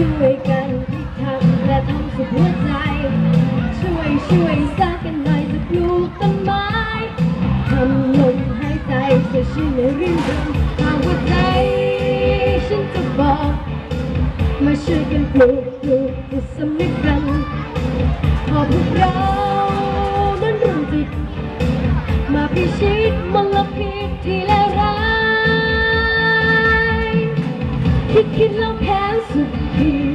ช่วยกันทำและทำสุดหัวใจ ช่วยช่วยสร้ากันหน่อยจะปลูกต้นไม้ทำลมหายใจจะชื่นเรื่นรมหาวใจฉันจะบอก มาช่วยกันปลูกปลูกจิตสำนึกกันขอพวกเรานั้นรวมจิตมาพิชิตมลพิษที่แลร้ายที่คิดแล้ว แ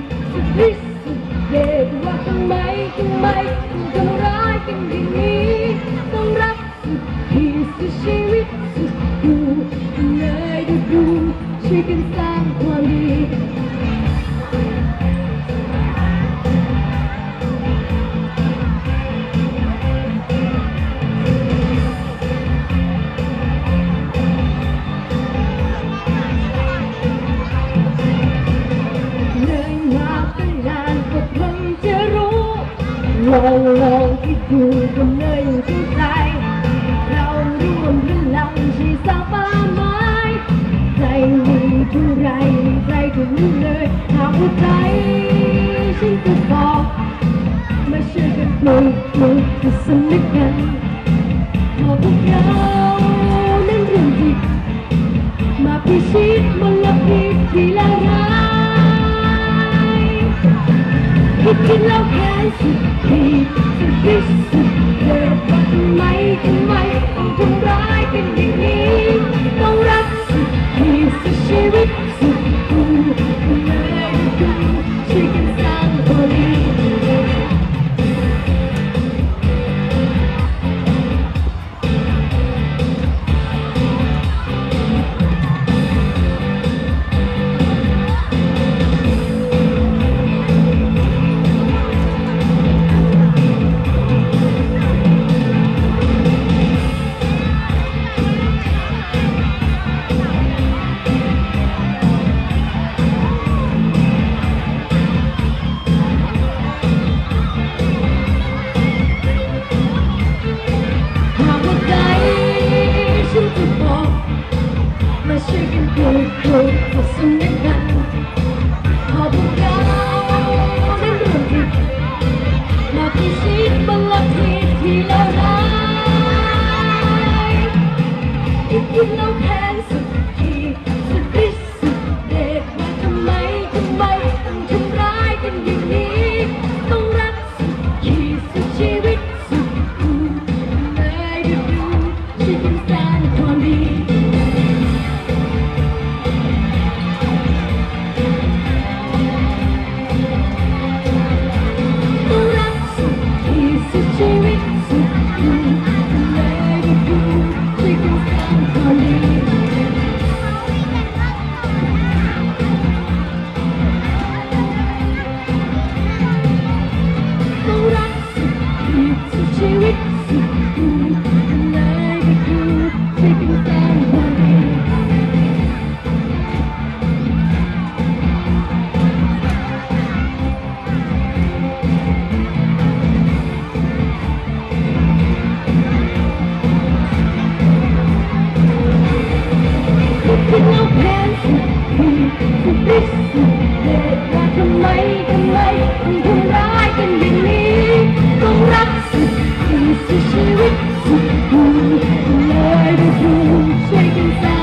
ลองลองคิดดูก็เนื่อยอยู่ที่ใจ เราร่วมพลังชีสาป่าไม้ใจมีเท่าไรใจถึงเลยหากว่าใจฉันจะบอกมาช่วยกันปลูกปลูกจิตสำนึกกันขอพวกเรานั้นรวมจิตมาพิชิตมลพิษ คิดคิดแมา ทธิ์สุดเดชว่าทำไมทำไมมันทำร้ายกันอย่างนี้ต้องรักสุดขีดสุดชีวิตสุดกูเลยดูช่วยกันสร้